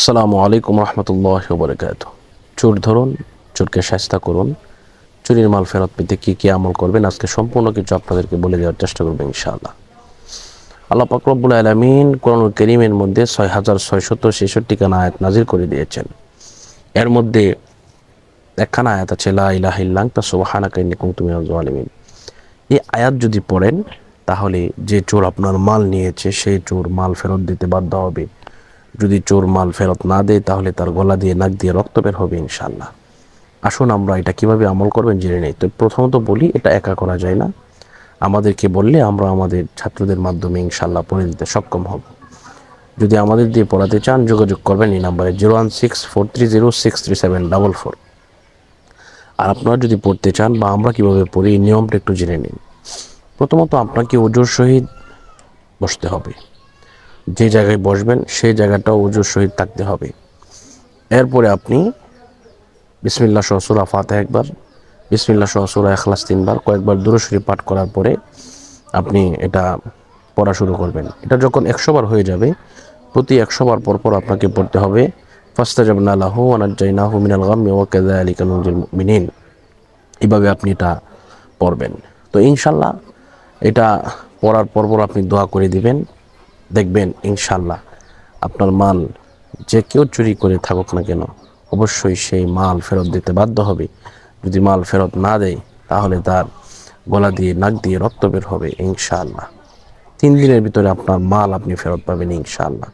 আসসালামু আলাইকুম রহমতুল্লাহ বরকাত চোর ধরুন, চোরকে শাস্তা করুন, চুরির মাল ফেরত পেতে কী কী আমল করবেন, আজকে সম্পূর্ণ কিছু আপনাদেরকে বলে দেওয়ার চেষ্টা করবেন ইনশাআল্লাহ। আল্লাহ পাকরবুল আলমিন কোরআন করিমের মধ্যে ছয় হাজার ছয় ছয়শত ছেষট্টি খানা আয়াত নাজির করে দিয়েছেন। এর মধ্যে একখানা আয়াত আছে, লা ইলাহা ইল্লাং তা সুবহানা কাইন্নিকুম তুমি আলমিন এই আয়াত যদি পড়েন, তাহলে যে চোর আপনার মাল নিয়েছে, সেই চোর মাল ফেরত দিতে বাধ্য হবে। যদি চোর মাল ফেরত না দেয়, তাহলে তার গলা দিয়ে নাক দিয়ে রক্ত বের হবে ইনশাল্লাহ আসুন আমরা এটা কীভাবে আমল করবেন জেনে নেই। তো প্রথমত বলি, এটা একা করা যায় না। আমাদেরকে বললে আমরা আমাদের ছাত্রদের মাধ্যমে ইনশাল্লাহ পড়ে দিতে সক্ষম হব। যদি আমাদের দিয়ে পড়াতে চান, যোগাযোগ করবেন এই নাম্বারে zero one six four three zero six three seven double four. আর আপনারা যদি পড়তে চান বা আমরা কীভাবে পড়ি, এই নিয়মটা একটু জেনে নিন। প্রথমত আপনাকে ওজোর সহিত বসতে হবে। যে জায়গায় বসবেন, সেই জায়গাটাও ওজোর সহিত থাকতে হবে। এরপরে আপনি বিসমিল্লা সহ সুরা ফাতে একবার বিসমিল্লা সহ সুরা এখলাস তিনবার, কয়েকবার দূরশরী পাঠ করার পরে আপনি এটা পড়া শুরু করবেন। এটা যখন একশো বার হয়ে যাবে, প্রতি একশো বার পর পর আপনাকে পড়তে হবে ফাস্তা যাবেন আল্লাহ আনাজ্জাইনাহু মিনাল গাম্মি ওয়া কাযালিকা নুনজিল মুমিনিন। এইভাবে আপনি এটা পড়বেন। তো ইনশাল্লাহ এটা পড়ার পর পর আপনি দোয়া করে দিবেন। দেখবেন ইনশাল্লাহ আপনার মাল যে কেউ চুরি করে থাকুক না কেন, অবশ্যই সেই মাল ফেরত দিতে বাধ্য হবে। যদি মাল ফেরত না দেয়, তাহলে তার গলা দিয়ে, নাক দিয়ে রক্ত বের হবে ইনশাআল্লাহ। তিন দিনের ভিতরে আপনার মাল আপনি ফেরত পাবেন ইনশাআল্লাহ।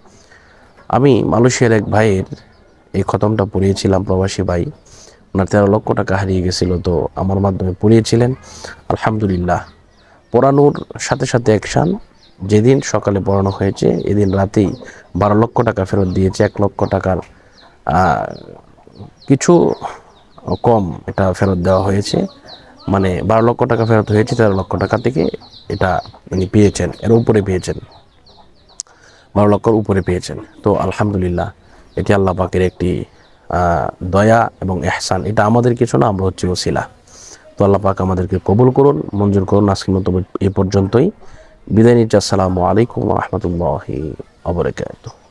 আমি মালয়েশিয়ার এক ভাইয়ের এই খতমটা পড়িয়েছিলাম, প্রবাসী ভাই। ওনার তেরো লক্ষ টাকা হারিয়ে গেছিল, তো আমার মাধ্যমে পড়িয়েছিলেন। আলহামদুলিল্লাহ, পড়ানোর সাথে সাথে অ্যাকশান যেদিন সকালে পড়ানো হয়েছে, এদিন রাতেই বারো লক্ষ টাকা ফেরত দিয়েছে, এক লক্ষ টাকার কিছু কম এটা ফেরত দেওয়া হয়েছে। মানে বারো লক্ষ টাকা ফেরত হয়েছে, তেরো লক্ষ টাকা থেকে এটা উনি পেয়েছেন, এর উপরে পেয়েছেন। বারো লক্ষর উপরে পেয়েছেন। তো আলহামদুলিল্লাহ, এটি আল্লাহ পাকের একটি দয়া এবং এহসান। এটা আমাদের কিছু না, আমরা হচ্ছে ওসিলা। তো আল্লাহ পাক আমাদেরকে কবুল করুন, মঞ্জুর করুন। আজকের মতো এ পর্যন্তই। বিদায় নিচ্ছি আসসালামু আলাইকুম রহমতুল্লাহি অবরাকাতুহ